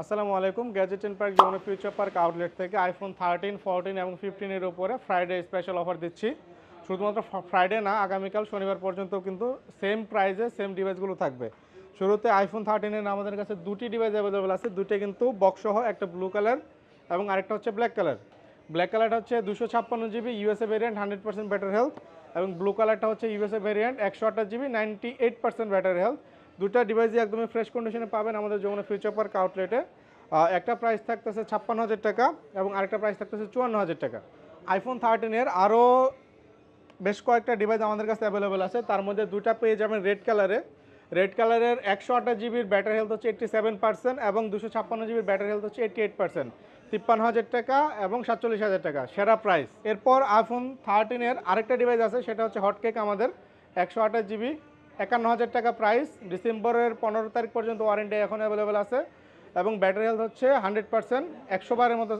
আসসালামু আলাইকুম gadget and park Jamuna future park outlet থেকে আইফোন থার্টিন ফোরটিন এবং ফিফটিনের উপরে ফ্রাইডে স্পেশাল অফার দিচ্ছি। শুধুমাত্র ফ্রাইডে না, আগামীকাল শনিবার পর্যন্ত কিন্তু সেম প্রাইসে সেম ডিভাইসগুলো থাকবে। শুরুতে আইফোন থার্টিনের আমাদের কাছে দুটি ডিভাইস অ্যাভেলেবেল আছে দুটি কিন্তু বক্স সহ একটা ব্লু কালার এবং আরেকটা হচ্ছে ব্ল্যাক কালার ব্ল্যাক কালারটা হচ্ছে দুশো ছাপ্পান্ন GB USA variant hundred percent battery health এবং ব্লু কালারটা হচ্ছে ইউএসএ ভেরিয়েন্ট একশো আঠাশ GB ninety eight percent battery health দুটা ডিভাইসই একদমই ফ্রেশ কন্ডিশনে পাবেন আমাদের যমুনা ফিউচার পার্ক আউটলেটে একটা প্রাইস থাকতেছে ছাপ্পান্ন হাজার টাকা এবং আরেকটা প্রাইস থাকতেছে চুয়ান্ন হাজার টাকা। আইফোন থার্টিনের আরও বেশ কয়েকটা ডিভাইস আমাদের কাছে অ্যাভেলেবেল আছে। তার মধ্যে দুটা পেয়ে যাবেন রেড কালারে রেড কালারের একশো আঠাশ জিবির ব্যাটারি হেলথ হচ্ছে এইট্টি সেভেন পার্সেন্ট এবং দুশো ছাপ্পান্ন জিবির ব্যাটারি হেলথ হচ্ছে এইট্টি এইট পার্সেন্ট তিপ্পান্ন হাজার টাকা এবং সাতচল্লিশ হাজার টাকা, সেরা প্রাইস এরপর আইফোন থার্টিনের আরেকটা ডিভাইস আছে, সেটা হচ্ছে হটকেক আমাদের, একশো আঠাশ জিবি একান্ন হাজার টাকা প্রাইস ডিসেম্বরের পনেরো তারিখ পর্যন্ত ওয়ারেন্টি এখন অ্যাভেলেবেল আছে এবং ব্যাটারি হেলথ হচ্ছে হান্ড্রেড পার্সেন্ট একশো বারের মতো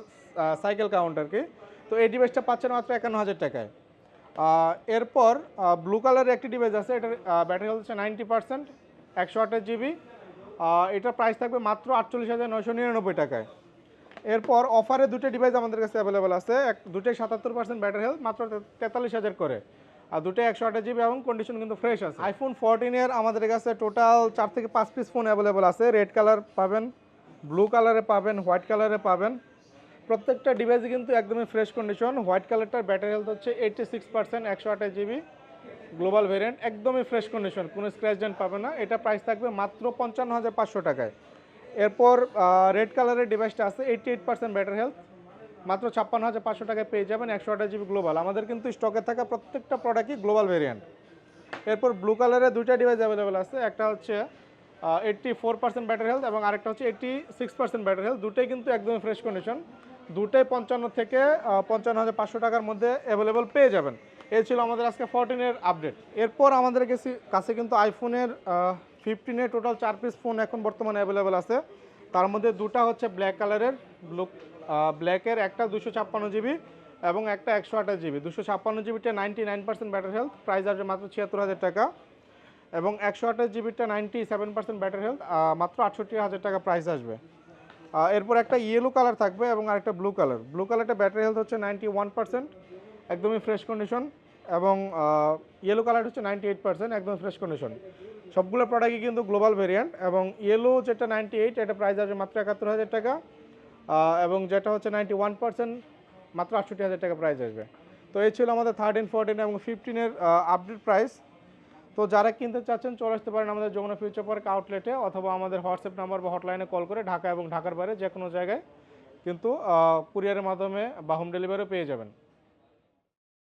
সাইকেল কাউন্ট আর কি। তো এই ডিভাইসটা পাচ্ছেন মাত্র একান্ন হাজার টাকায়। এরপর ব্লু কালারের একটি ডিভাইস আছে, এটার ব্যাটারি হেলথ হচ্ছে নাইনটি পার্সেন্ট একশো আঠাশ জিবি এটার প্রাইস থাকবে মাত্র আটচল্লিশ হাজার নয়শো নিরানব্বই টাকায়। এরপর অফারে দুটো ডিভাইস আমাদের কাছে অ্যাভেলেবেল আছে, এক, দুটোই সাতাত্তর পার্সেন্ট ব্যাটারি হেলথ মাত্র তেতাল্লিশ হাজার করে। আর দুটোই একশো আঠাশ জিবি এবং কন্ডিশন কিন্তু ফ্রেশ আছে। আইফোন ফোরটিনের আমাদের কাছে টোটাল চার থেকে পাঁচ পিস ফোন অ্যাভেলেবেল আছে। রেড কালার পাবেন ব্লু কালারে পাবেন হোয়াইট কালারে পাবেন। প্রত্যেকটা ডিভাইসই কিন্তু একদমই ফ্রেশ কন্ডিশন হোয়াইট কালারটার ব্যাটারি হেলথ হচ্ছে এইটটি সিক্স পার্সেন্ট একশো আঠাশ জিবি গ্লোবাল ভেরিয়েন্ট একদমই ফ্রেশ কন্ডিশন কোনো স্ক্র্যাচ ডেন্ট পাবে না। এটা প্রাইস থাকবে মাত্র পঞ্চান্ন হাজার পাঁচশো টাকায়। এরপর রেড কালারের ডিভাইসটা আছে eighty eight percent battery health মাত্র ছাপ্পান্ন হাজার পাঁচশো টাকায় পেয়ে যাবেন একশো আঠাশ জিবি গ্লোবাল। আমাদের কিন্তু স্টকে থাকা প্রত্যেকটা প্রোডাক্টই গ্লোবাল ভেরিয়েন্ট এরপর ব্লু কালারের দুইটা ডিভাইস অ্যাভেলেবেল আছে। একটা হচ্ছে eighty four percent battery health এবং আরেকটা হচ্ছে eighty six percent battery health দুটোই কিন্তু একদমই ফ্রেশ কন্ডিশন দুটোই পঞ্চান্ন থেকে পঞ্চান্ন হাজার পাঁচশো টাকার মধ্যে অ্যাভেলেবেল পেয়ে যাবেন। এই ছিল আমাদের আজকে ফোরটিনের আপডেট এরপর আমাদের কাছে কিন্তু আইফোনের ফিফটিনের টোটাল চার পিস ফোন এখন বর্তমানে অ্যাভেলেবেল আছে। তার মধ্যে দুটা হচ্ছে ব্ল্যাক কালারের ব্লু ব্ল্যাকের একটা দুশো ছাপ্পান্ন জিবি এবং একটা একশো আঠাশ জিবি দুশো ছাপ্পান্ন জিবিটা ninety nine percent battery health price আসবে মাত্র ছিয়াত্তর হাজার টাকা। এবং একশো আঠাশ জিবিটা ninety seven percent battery health মাত্র আটষট্টি হাজার টাকা প্রাইস আসবে। এরপর একটা ইয়েলো কালার থাকবে এবং আরেকটা ব্লু কালার ব্লু কালারটা ব্যাটারি হেলথ হচ্ছে নাইনটি ওয়ান পার্সেন্ট একদমই ফ্রেশ কন্ডিশন এবং ইয়েলো কালার হচ্ছে নাইনটি এইট পার্সেন্ট একদম ফ্রেশ কন্ডিশন সবগুলো প্রোডাক্টই কিন্তু গ্লোবাল ভেরিয়েন্ট এবং ইয়েলো যেটা নাইনটি এইট এটা প্রাইস আসবে মাত্র একাত্তর হাজার টাকা এবং যেটা হচ্ছে নাইনটি ওয়ান পার্সেন্ট মাত্র আটষট্টি হাজার টাকা প্রাইস আসবে। তো এই ছিল আমাদের থার্টিন ফোরটিন এবং ফিফটিনের আপডেট প্রাইস তো যারা কিনতে চাচ্ছেন, চলে আসতে পারেন আমাদের যমুনা ফিউচার পার্ক আউটলেটে অথবা আমাদের হোয়াটসঅ্যাপ নাম্বার বা হটলাইনে কল করে ঢাকা এবং ঢাকার বাইরে যে কোনো জায়গায় কিন্তু কুরিয়ারের মাধ্যমে বা হোম ডেলিভারিও পেয়ে যাবেন।